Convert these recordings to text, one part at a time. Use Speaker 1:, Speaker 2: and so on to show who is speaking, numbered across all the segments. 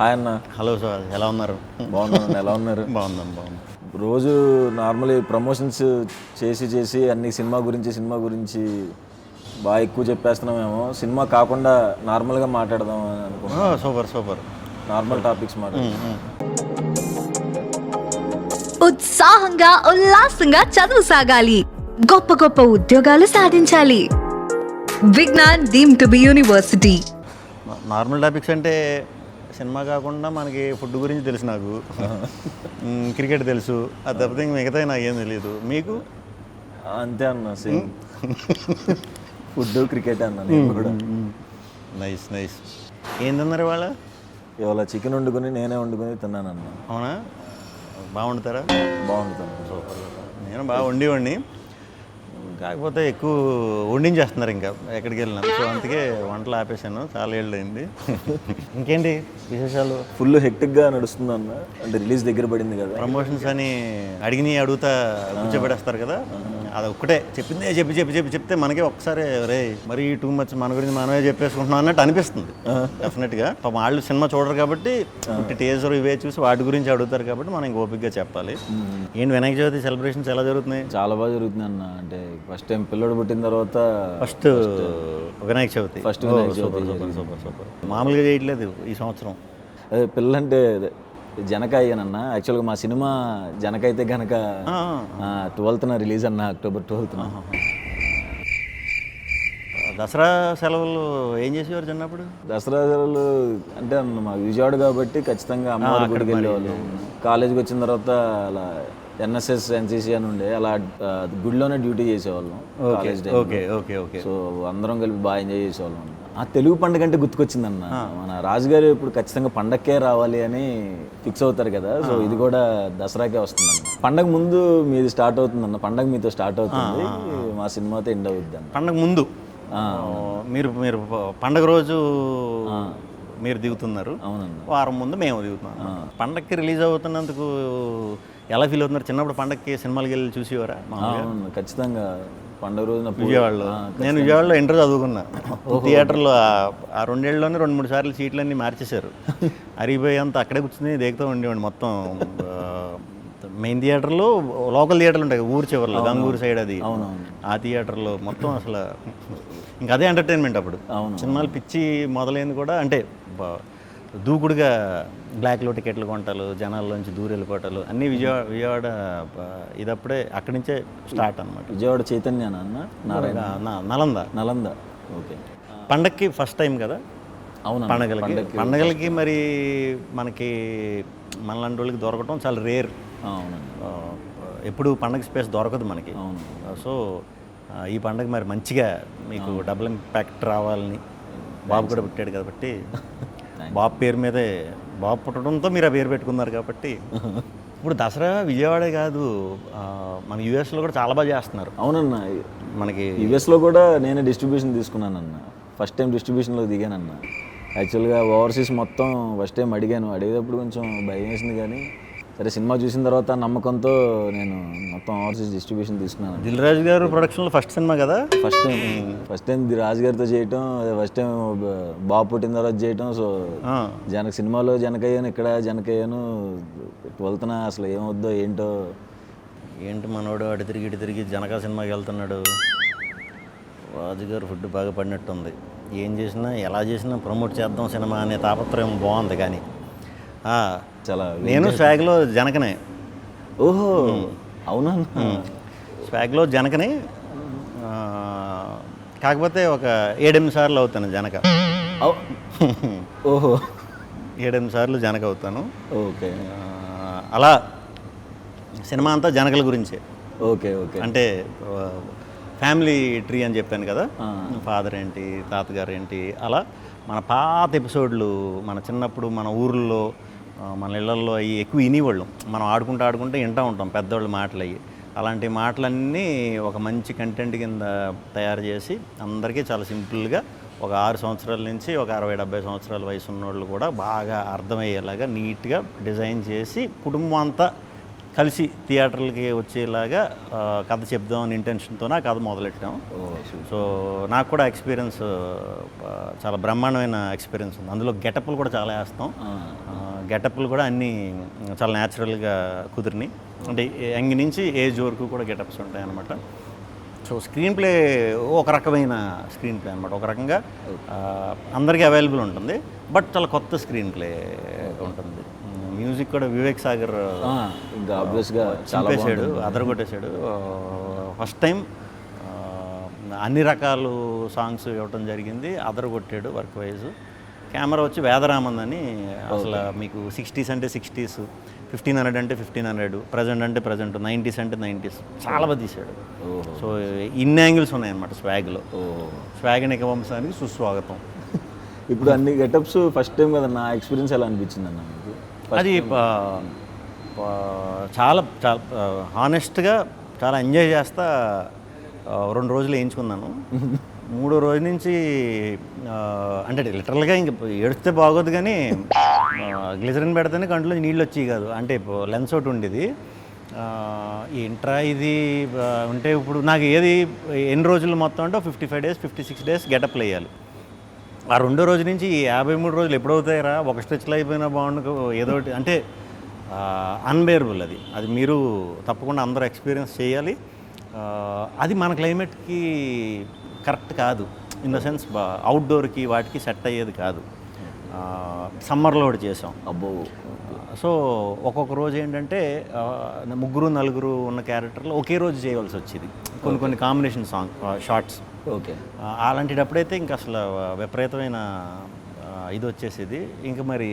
Speaker 1: Hi అన్న.
Speaker 2: Hello sir ఎలా ఉన్నారు?
Speaker 1: బాగున్నాను ఎలా ఉన్నారు?
Speaker 2: బాగుందాం బాగుంది
Speaker 1: రోజు నార్మల్ ప్రమోషన్స్ చేసి చేసి అన్ని సినిమా గురించి సినిమా గురించి బాగా ఎక్కువ చెప్పేస్తున్నామేమో. సినిమా కాకుండా నార్మల్గా మాట్లాడదాం అని అనుకుంటున్నాం.
Speaker 2: Super super.
Speaker 1: నార్మల్ టాపిక్స్ మాట్లాడదాం.
Speaker 3: ఉత్సాహంగా ఉల్లాసంగా చదువు సాగాలి. గొప్ప గొప్ప ఉద్యోగాలు సాధించాలి. Vignan deemed to be university.
Speaker 2: Normal topics అంటే సినిమా కాకుండా మనకి ఫుడ్ గురించి తెలుసు నాకు. క్రికెట్ తెలుసు. అది తప్పితే ఇంక మిగతా నాకు ఏం తెలియదు మీకు?
Speaker 1: అంతే అన్న సేమ్ ఫుడ్ క్రికెట్ అన్న నేను కూడా.
Speaker 2: నైస్ నైస్ ఏం తిన్నారు వాళ్ళ
Speaker 1: ఇవాళ చికెన్ వండుకొని నేనే వండుకొని తిన్నాను అన్న
Speaker 2: అవునా? బాగుంటారా
Speaker 1: బాగుంటుంది
Speaker 2: సూపర్ నేను బాగా వండి వండి కాకపోతే ఎక్కువ వండించేస్తున్నారు ఇంకా ఎక్కడికి వెళ్ళినా. సో అందుకే వంటలు ఆపేశాను. చాలా ఏళ్ళు అయింది ఇంకేంటి విశేషాలు?
Speaker 1: ఫుల్ హెక్టిక్గా నడుస్తుంది అన్న. అంటే రిలీజ్ దగ్గర పడింది కదా.
Speaker 2: ప్రమోషన్స్ అని అడిగిని అడుగుతా కూర్చోబెడేస్తారు కదా. అది ఒక్కటే చెప్పిందే చెప్పి చెప్పి చెప్పి చెప్తే మనకే ఒక్కసారి రే మరి టూ మచ్ మన గురించి మనమే చెప్పేసుకుంటున్నాం అన్నట్టు అనిపిస్తుంది. డెఫినెట్గా. పాపం వాళ్ళు సినిమా చూడరు కాబట్టి టేజర్ ఇవే చూసి వాటి గురించి అడుగుతారు కాబట్టి మనం ఓపికగా చెప్పాలి. ఏంటి వినాయక చవితి సెలబ్రేషన్స్ ఎలా జరుగుతున్నాయి?
Speaker 1: చాలా బాగా జరుగుతుంది అన్న. అంటే ఫస్ట్ టైం పిల్లడు పుట్టిన తర్వాత
Speaker 2: first Vinayaka Chavithi. Super super super super. మామూలుగా చేయట్లేదు ఈ సంవత్సరం.
Speaker 1: అదే పిల్లంటే అదే జనక అయ్యానన్న యాక్చువల్గా మా సినిమా జనక అయితే కనుక
Speaker 2: ఆ,
Speaker 1: ట్వెల్త్న రిలీజ్ అన్న అక్టోబర్ ట్వెల్త్న.
Speaker 2: దసరా సెలవులు ఏం చేసేవారు చిన్నప్పుడు?
Speaker 1: దసరా సెలవులు అంటే మా విజయవాడ కాబట్టి ఖచ్చితంగా అమ్మవారి గుడికి వెళ్ళేవాళ్ళం. కాలేజీకి వచ్చిన తర్వాత అలా ఎన్ఎస్ఎస్ ఎన్సీసీ అని ఉండే అలా గుడిలోనే డ్యూటీ చేసేవాళ్ళం college time
Speaker 2: okay okay okay.
Speaker 1: So అందరం కలిపి బాగా ఎంజాయ్ చేసేవాళ్ళం ఆ తెలుగు పండుగ అంటే గుర్తుకొచ్చిందన్న. మన రాజుగారు ఇప్పుడు ఖచ్చితంగా పండక్కే రావాలి అని ఫిక్స్ అవుతారు కదా. సో ఇది కూడా దసరాకే వస్తుందన్న. పండగ ముందు మీది స్టార్ట్ అవుతుందన్న. పండగ మీతో స్టార్ట్ అవుతుంది. మా సినిమాతో ఎండ్ అవుద్ది అన్న
Speaker 2: పండగ ముందు? మీరు మీరు పండగ రోజు మీరు దిగుతున్నారు.
Speaker 1: అవునన్న.
Speaker 2: వారం ముందు మేము దిగుతున్నాం. పండగకి రిలీజ్ అవుతున్నందుకు ఎలా ఫీల్ అవుతున్నారు? చిన్నప్పుడు పండగకి సినిమాలకి వెళ్ళి చూసేవారా
Speaker 1: ఖచ్చితంగా. పండుగ రోజున
Speaker 2: విజయవాడలో. నేను విజయవాడలో ఇంటర్ చదువుకున్నా. థియేటర్లో ఆ- రెండేళ్ళలోనే రెండు మూడు సార్లు సీట్లన్నీ మార్చేశారు. అరిగిపోయేంత అక్కడే కూర్చుని దేగుతూ ఉండేవాడిని మొత్తం. మెయిన్ థియేటర్లో లోకల్ థియేటర్లు ఉంటాయి ఊరు చివరిలో గంగూరు సైడ్ అది. ఆ థియేటర్లో మొత్తం అసలు ఇంకా అదే ఎంటర్టైన్మెంట్ అప్పుడు. సినిమాలు పిచ్చి మొదలైంది కూడా అంటే దూకుడుగా బ్లాక్లో టికెట్లు కొంటాలు జనాల్లోంచి దూరం వెళ్ళిపోవటాలు అన్నీ విజయవాడ విజయవాడ ఇదప్పుడే అక్కడి నుంచే స్టార్ట్ అనమాట
Speaker 1: విజయవాడ చైతన్య నారాయణ?
Speaker 2: నలంద.
Speaker 1: నలంద. ఓకే.
Speaker 2: పండక్కి ఫస్ట్ టైం కదా?
Speaker 1: అవును
Speaker 2: పండగలకి. పండగలకి మరి మనకి మనలాంటి వాళ్ళకి దొరకటం చాలా రేర్
Speaker 1: అవునండి.
Speaker 2: ఎప్పుడు పండగ స్పేస్ దొరకదు మనకి.
Speaker 1: అవును.
Speaker 2: సో ఈ పండగ మరి మంచిగా మీకు డబుల్ ఇంపాక్ట్ రావాలని బాబు కూడా పుట్టాడు కాబట్టి బాబు పేరు మీదే బాబు పుట్టడంతో మీరు ఆ పేరు పెట్టుకున్నారు కాబట్టి. ఇప్పుడు దసరా విజయవాడే కాదు మన యూఎస్లో కూడా చాలా బాగా చేస్తున్నారు.
Speaker 1: అవునన్న
Speaker 2: మనకి
Speaker 1: యుఎస్లో కూడా నేనే డిస్ట్రిబ్యూషన్ తీసుకున్నానన్న. ఫస్ట్ టైం డిస్ట్రిబ్యూషన్లో దిగానన్న. యాక్చువల్గా ఓవర్సీస్ మొత్తం ఫస్ట్ టైం అడిగాను. అడిగేటప్పుడు కొంచెం భయం వేసింది కానీ సరే సినిమా చూసిన తర్వాత నమ్మకంతో నేను మొత్తం ఓవర్సీస్ డిస్ట్రిబ్యూషన్ తీసుకున్నాను.
Speaker 2: దిల్ రాజు గారు ప్రొడక్షన్లో ఫస్ట్ సినిమా కదా?
Speaker 1: First time first time Raju గారితో చేయటం ఫస్ట్ టైం బాబు పుట్టిన తర్వాత చేయటం సో జనక సినిమాలో జనకయ్యాను ఇక్కడ జనకయ్యాను ట్వెల్త్న అసలు ఏమవుద్దో ఏంటో.
Speaker 2: ఏంటి మనోడు అటు తిరిగి ఇటు తిరిగి జనకా సినిమాకి వెళ్తున్నాడు? రాజుగారు ఫుడ్ బాగా పడినట్టుంది. ఏం చేసినా ఎలా చేసినా ప్రమోట్ చేద్దాం సినిమా అనే తాపత్రయం బాగుంది కానీ.
Speaker 1: చాలా
Speaker 2: నేను స్వాగ్లో జనకనే.
Speaker 1: ఓహో అవునా?
Speaker 2: స్వాగ్లో జనకనే. కాకపోతే ఒక ఏడెనిమిది సార్లు అవుతాను జనక.
Speaker 1: ఓహో.
Speaker 2: ఏడెనిమిది సార్లు జనక అవుతాను.
Speaker 1: ఓకే.
Speaker 2: అలా సినిమా అంతా జనకల గురించే.
Speaker 1: Okay okay.
Speaker 2: అంటే ఫ్యామిలీ ట్రీ అని చెప్పాను కదా. ఫాదర్ ఏంటి తాతగారు ఏంటి అలా మన పాత ఎపిసోడ్లు మన చిన్నప్పుడు మన ఊర్లో మన ఇళ్ళల్లో అవి ఎక్కువ వినేవాళ్ళం. మనం ఆడుకుంటూ ఆడుకుంటూ వింటూ ఉంటాం పెద్దవాళ్ళ మాటలు అవి అలాంటి మాటలన్నీ ఒక మంచి కంటెంట్ కింద తయారు చేసి అందరికీ చాలా సింపుల్గా ఒక ఆరు సంవత్సరాల నుంచి ఒక అరవై డెబ్బై సంవత్సరాల వయసు ఉన్నోళ్ళు కూడా బాగా అర్థమయ్యేలాగా నీట్గా డిజైన్ చేసి కుటుంబం అంతా కలిసి థియేటర్లకి వచ్చేలాగా కథ చెప్దామని ఇంటెన్షన్తో ఆ కథ మొదలెట్టాం. సో నాకు కూడా ఎక్స్పీరియన్స్ చాలా బ్రహ్మాండమైన ఎక్స్పీరియన్స్ ఉంది. అందులో గెటప్లు కూడా చాలా వేస్తాం. గెటప్లు కూడా అన్నీ చాలా న్యాచురల్గా కుదిరినాయి. అంటే యంగ్ నుంచి ఏజ్ వరకు కూడా గెటప్స్ ఉంటాయి అన్నమాట. సో స్క్రీన్ ప్లే ఒక రకమైన స్క్రీన్ ప్లే అనమాట ఒక రకంగా అందరికీ అవైలబుల్ ఉంటుంది. బట్ చాలా కొత్త స్క్రీన్ ప్లే ఉంటుంది. మ్యూజిక్ కూడా వివేక్ సాగర్
Speaker 1: ఇంకా ఆబ్వియస్గా
Speaker 2: చింపేశాడు అదరగొట్టేశాడు. ఫస్ట్ టైం అన్ని రకాలు సాంగ్స్ ఇవ్వటం జరిగింది. అదరగొట్టాడు వర్క్ వైజ్. కెమెరా వచ్చి వేదరామన్ అని అసలు మీకు సిక్స్టీస్ అంటే సిక్స్టీస్ ఫిఫ్టీన్ హండ్రెడ్ అంటే ఫిఫ్టీన్ హండ్రెడ్ ప్రజెంట్ అంటే ప్రజెంట్ నైంటీస్ అంటే నైంటీస్ చాలా బాగా తీశాడు. సో ఇన్ని యాంగిల్స్ ఉన్నాయన్నమాట స్వాగ్లో. స్వాగ్ నిక వంశానికి సుస్వాగతం.
Speaker 1: ఇప్పుడు అన్ని గెటప్స్ ఫస్ట్ టైం కదా నా ఎక్స్పీరియన్స్ ఎలా అనిపించింది అన్న మీకు?
Speaker 2: అది చాలా చాలా హానెస్ట్గా చాలా ఎంజాయ్ చేస్తా రెండు రోజులు వేయించుకున్నాను. మూడో రోజు నుంచి అంటే లిటరల్గా ఇంక ఏడిస్తే బాగోదు కానీ గ్లిజరిన్ పెడితేనే కంట్లో నీళ్ళు వచ్చేవి కాదు. అంటే లెన్స్ ఒకటి ఉండేది. ఇంట్రా ఏంట్రా ఇది? ఉంటే ఇప్పుడు నాకు ఏది ఎన్ని రోజులు మొత్తం అంటే fifty five days fifty six days గెటప్లు వేయాలి. ఆ రెండో రోజు నుంచి యాభై మూడు రోజులు ఎప్పుడవుతాయిరా ఒక స్ట్రెచ్లో అయిపోయినా బాగుండు ఏదో ఒకటి. అంటే అన్బేరబుల్ అది. అది మీరు తప్పకుండా అందరూ ఎక్స్పీరియన్స్ చేయాలి. అది మన క్లైమేట్కి కరెక్ట్ కాదు. ఇన్ ద సెన్స్ అవుట్డోర్కి వాటికి సెట్ అయ్యేది కాదు. సమ్మర్లో ఒకటి చేసాం.
Speaker 1: అబ్బో
Speaker 2: సో ఒక్కొక్క రోజు ఏంటంటే ముగ్గురు నలుగురు ఉన్న క్యారెక్టర్లు ఒకే రోజు చేయవలసి వచ్చేది. కొన్ని కొన్ని కాంబినేషన్ సాంగ్ షార్ట్స్
Speaker 1: ఓకే.
Speaker 2: అలాంటిటప్పుడైతే ఇంకా అసలు విపరీతమైన ఇది వచ్చేసేది. ఇంకా మరి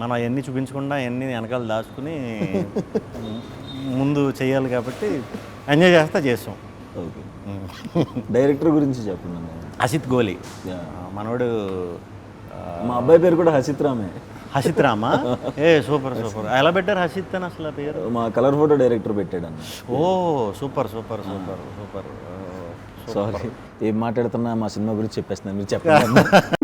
Speaker 2: మనం అవన్నీ చూపించకుండా అవన్నీ వెనకాల దాచుకుని ముందు చేయాలి కాబట్టి ఎంజాయ్ చేస్తా చేస్తాం
Speaker 1: ఓకే. డైరెక్టర్ గురించి చెప్పండి.
Speaker 2: హసిత్ గోలీ. మనోడు
Speaker 1: మా అబ్బాయి పేరు కూడా హసిత్ రామే.
Speaker 2: హసిత్ రామా? ఏ సూపర్ సూపర్. ఎలా పెట్టారు హసిత్ అని అసలు పేరు?
Speaker 1: మా కలర్ ఫోటో డైరెక్టర్ పెట్టాడు అన్న
Speaker 2: ఓ super super super super.
Speaker 1: Sorry ఏం మాట్లాడుతున్నా? మా సినిమా గురించి చెప్పేస్తున్నాను మీరు చెప్పండి.